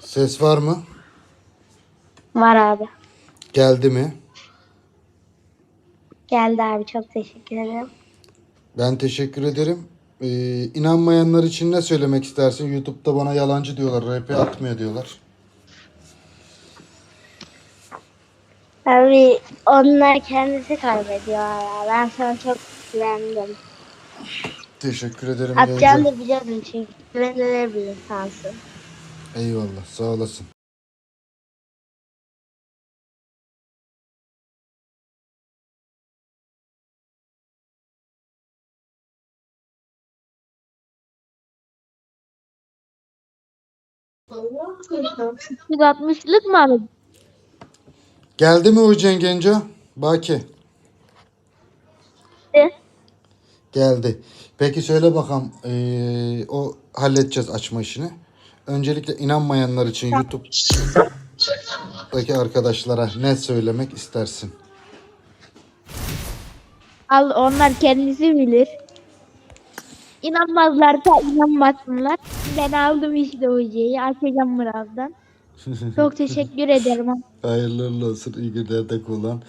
Ses var mı? Var abi. Geldi mi? Geldi abi çok teşekkür ederim. Ben teşekkür ederim. Ee, inanmayanlar için ne söylemek istersin? YouTube'da bana yalancı diyorlar. RP atmıyor diyorlar. Abi onlar kendisi kaybediyor. Ben sana çok güvendim. Teşekkür ederim. Atacağını da biliyordum çünkü güvenilir bir insansın. Eyvallah. Sağ olasın. Bir 60'lık mı abi? Geldi mi Uğurcan Genco? Baki. Geldi. Peki söyle bakalım. ee, o halledeceğiz açma işini. Öncelikle inanmayanlar için YouTube'daki arkadaşlara ne söylemek istersin? Al onlar kendisi bilir. İnanmazlarsa inanmasınlar. Ben aldım işte hocayı. Açacağım birazdan. Çok teşekkür ederim. Hayırlı olsun. İyi günler de kullan.